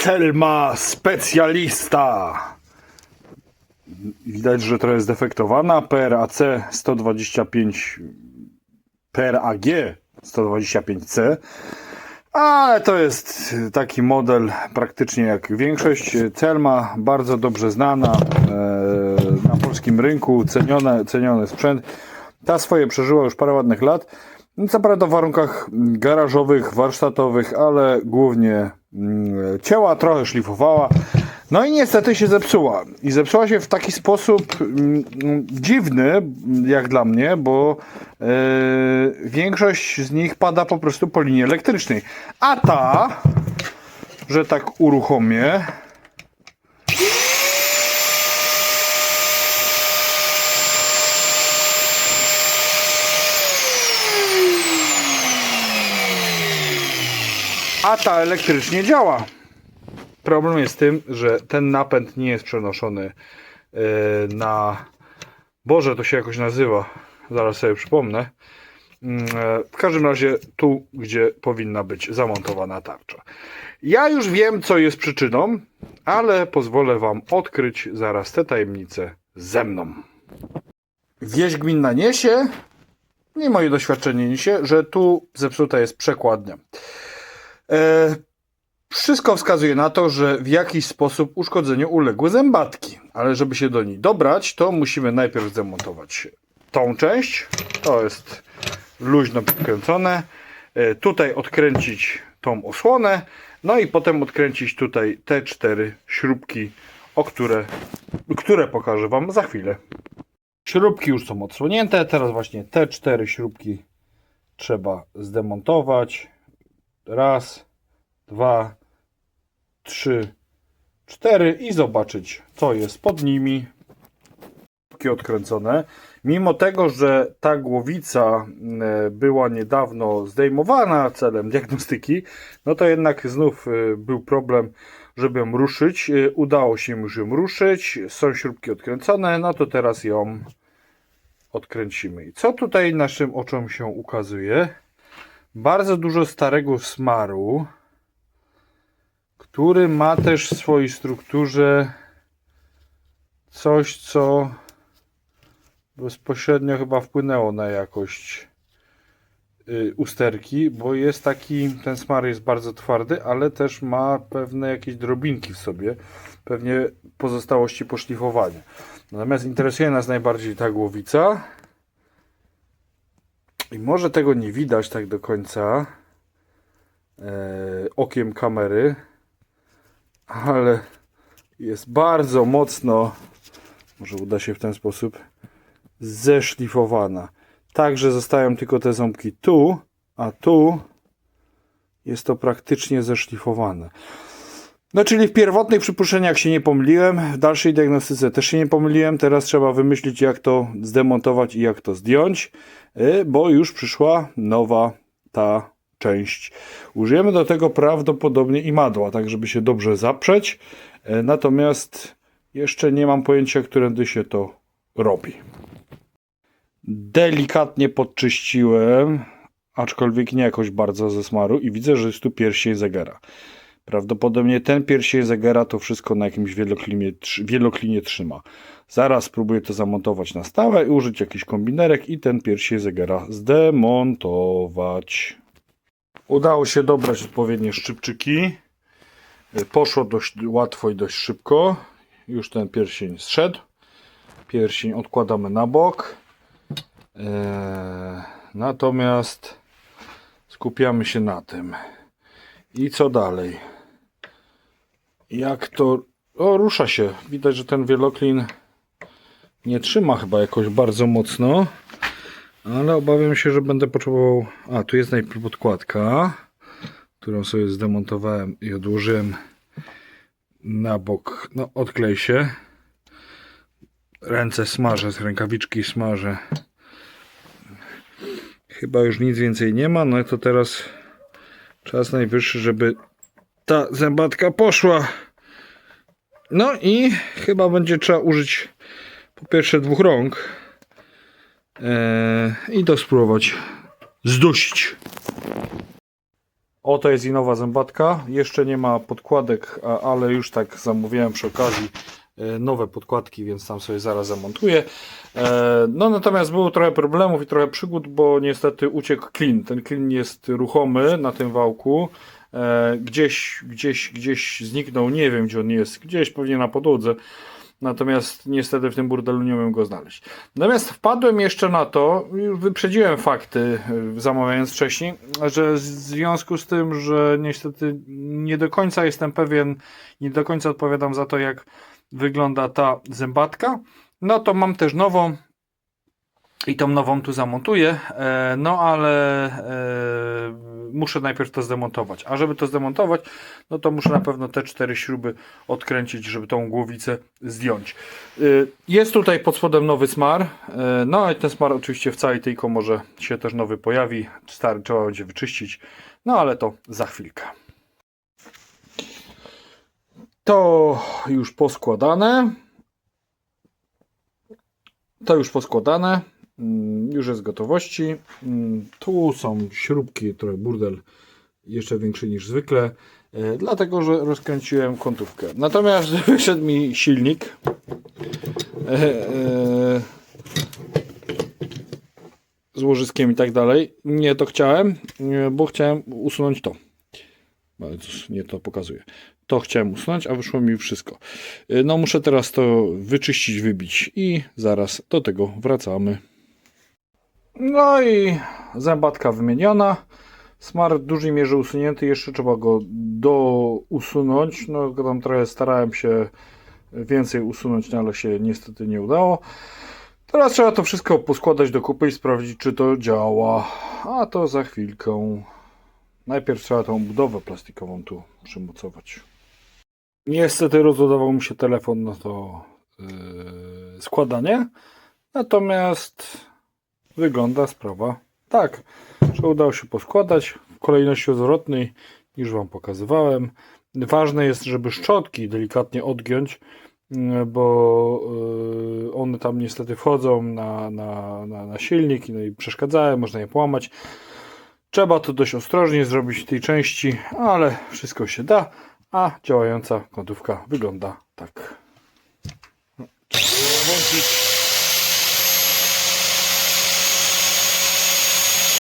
Celma specjalista. Widać, że trochę zdefektowana. PRAC 125 PRAG 125C. Ale to jest taki model praktycznie jak większość. Celma bardzo dobrze znana e, na polskim rynku, cenione, ceniony sprzęt. Ta swoje przeżyła już parę ładnych lat. Co prawda w warunkach garażowych, warsztatowych, ale głównie cięła, trochę szlifowała. No i niestety się zepsuła. I zepsuła się w taki sposób mm, dziwny, jak dla mnie, bo e, większość z nich pada po prostu po linii elektrycznej. A ta, że tak uruchomię, a ta elektrycznie działa. Problem jest tym, że ten napęd nie jest przenoszony e, na. Boże, to się jakoś nazywa. Zaraz sobie przypomnę. Mm, e, W każdym razie tu, gdzie powinna być zamontowana tarcza. Ja już wiem, co jest przyczyną, ale pozwolę Wam odkryć zaraz te tajemnice ze mną. Wieść gminna niesie, i moje doświadczenie niesie, że tu zepsuta jest przekładnia. E, wszystko wskazuje na to, że w jakiś sposób uszkodzeniu uległy zębatki, ale żeby się do nich dobrać, to musimy najpierw zdemontować tą część. To jest luźno podkręcone. E, Tutaj odkręcić tą osłonę, no i potem odkręcić tutaj te cztery śrubki, o które, które pokażę Wam za chwilę. Śrubki już są odsłonięte, teraz właśnie te cztery śrubki trzeba zdemontować. Raz, dwa, trzy, cztery i zobaczyć, co jest pod nimi. Odkręcone. Mimo tego, że ta głowica e, była niedawno zdejmowana celem diagnostyki, no to jednak znów e, był problem, żeby ją ruszyć. E, Udało się już ją ruszyć. Są śrubki odkręcone, no to teraz ją odkręcimy. I co tutaj naszym oczom się ukazuje? Bardzo dużo starego smaru, który ma też w swojej strukturze coś, co bezpośrednio chyba wpłynęło na jakość y, usterki, bo jest taki, ten smar jest bardzo twardy, ale też ma pewne jakieś drobinki w sobie, pewnie pozostałości poszlifowania. Natomiast interesuje nas najbardziej ta głowica. I może tego nie widać tak do końca e, okiem kamery, ale jest bardzo mocno, może uda się w ten sposób, zeszlifowana. Także zostają tylko te ząbki tu, a tu jest to praktycznie zeszlifowane. No, czyli w pierwotnych przypuszczeniach się nie pomyliłem, w dalszej diagnostyce też się nie pomyliłem. Teraz trzeba wymyślić, jak to zdemontować i jak to zdjąć, y, bo już przyszła nowa ta część. Użyjemy do tego prawdopodobnie imadła, tak żeby się dobrze zaprzeć. Y, Natomiast jeszcze nie mam pojęcia, którędy się to robi. Delikatnie podczyściłem, aczkolwiek nie jakoś bardzo ze smaru i widzę, że jest tu pierścień zegara. Prawdopodobnie ten pierścień zegara to wszystko na jakimś wieloklinie, wieloklinie trzyma. Zaraz spróbuję to zamontować na stałe i użyć jakiś kombinerek i ten pierścień zegara zdemontować. Udało się dobrać odpowiednie szczypczyki. Poszło dość łatwo i dość szybko. Już ten pierścień zszedł. Pierścień odkładamy na bok. Eee, natomiast skupiamy się na tym. I co dalej? Jak to. O, rusza się. Widać, że ten wieloklin nie trzyma chyba jakoś bardzo mocno. Ale obawiam się, że będę potrzebował. A, tu jest najpierw podkładka, którą sobie zdemontowałem i odłożyłem na bok. No, odklej się. Ręce smażę, z rękawiczki smażę. Chyba już nic więcej nie ma, no to teraz Czas najwyższy, żeby ta zębatka poszła. No i chyba będzie trzeba użyć po pierwsze dwóch rąk eee, i to spróbować zdusić. Oto jest i nowa zębatka. Jeszcze nie ma podkładek, ale już tak zamówiłem przy okazji e, nowe podkładki, więc tam sobie zaraz zamontuję. E, No natomiast było trochę problemów i trochę przygód, bo niestety uciekł klin. Ten klin jest ruchomy na tym wałku. E, Gdzieś, gdzieś, gdzieś zniknął, nie wiem gdzie on jest, gdzieś pewnie na podłodze. Natomiast niestety w tym burdelu nie umiem go znaleźć. Natomiast wpadłem jeszcze na to, wyprzedziłem fakty, y, zamawiając wcześniej, że w związku z tym, że niestety nie do końca jestem pewien, nie do końca odpowiadam za to, jak wygląda ta zębatka, no to mam też nową i tą nową tu zamontuję, e, no ale e, muszę najpierw to zdemontować. A żeby to zdemontować, no to muszę na pewno te cztery śruby odkręcić, żeby tą głowicę zdjąć. Y, Jest tutaj pod spodem nowy smar, no i ten smar oczywiście w całej tej komorze się też nowy pojawi. Stary trzeba będzie wyczyścić, no ale to za chwilkę. To już poskładane. To już poskładane. Mm, Już jest gotowości. Mm, Tu są śrubki, trochę burdel jeszcze większy niż zwykle, e, dlatego że rozkręciłem kątówkę. Natomiast wyszedł mi silnik. E, e, z łożyskiem i tak dalej. Nie to chciałem, bo chciałem usunąć to. Ale cóż, nie to pokazuje. To chciałem usunąć, a wyszło mi wszystko. No muszę teraz to wyczyścić, wybić i zaraz do tego wracamy. No i zębatka wymieniona. Smar w dużej mierze usunięty, jeszcze trzeba go do usunąć. No tam trochę starałem się więcej usunąć, no, ale się niestety nie udało. Teraz trzeba to wszystko poskładać do kupy i sprawdzić, czy to działa. A to za chwilkę. Najpierw trzeba tą budowę plastikową tu przymocować. Niestety rozładował mi się telefon na to yy, składanie. Natomiast wygląda sprawa tak, że udało się poskładać w kolejności odwrotnej niż Wam pokazywałem. Ważne jest, żeby szczotki delikatnie odgiąć, mm, bo y, one tam niestety wchodzą na, na, na, na silnik no i przeszkadzają, można je połamać. Trzeba to dość ostrożnie zrobić w tej części, ale wszystko się da, a działająca kątówka wygląda tak. Trzeba włączyć.